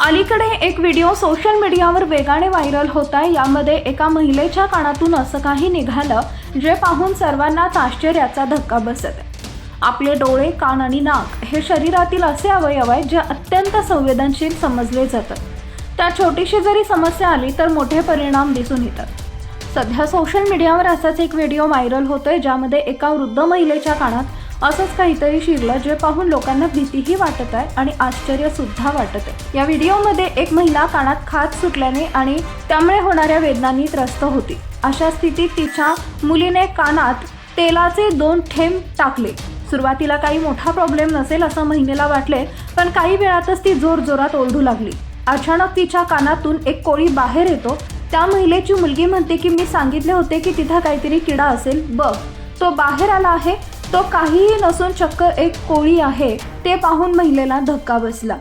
अलीकडे एक video social मीडियावर वेगाने व्हायरल होत आहे. यामध्ये एका महिलेच्या कानातून असं काही निघालं जे पाहून सर्वांनाच आश्चर्याचा धक्का बसत आहे. आपले डोळे कान आणि नाक हे शरीरातील असे अवयव आहेत जे अत्यंत संवेदनशील समजले जातात. त्या छोटीशी जरी समस्या आली तर मोठे परिणाम दिसून येतात. सध्या सोशल मीडियावर असाच एक व्हिडिओ व्हायरल होतोय ज्यामध्ये एका वृद्ध महिलेच्या कानात असंच काहीतरी शिरलं जे पाहून लोकांना भीतीही वाटत आहे आणि आश्चर्यसुद्धा वाटत आहे. या व्हिडिओमध्ये एक महिला कानात खाज सुटल्याने आणि त्यामुळे होणाऱ्या वेदनांनी त्रस्त होती. अशा स्थितीत तिच्या मुलीने कानात तेलाचे दोन थेंब टाकले. सुरुवातीला काही मोठा प्रॉब्लेम नसेल असं महिलेला वाटले पण काही वेळातच ती जोर जोरात ओरडू लागली. अचानक तिच्या कानातून एक कोळी बाहेर येतो. त्या महिलेची मुलगी म्हणते की मी सांगितले होते की तिथं काहीतरी किडा असेल. बघ तो बाहेर आला आहे तो काहीही नसून चक्क एक कोळी आहे ते पाहून महिलेला धक्का बसला.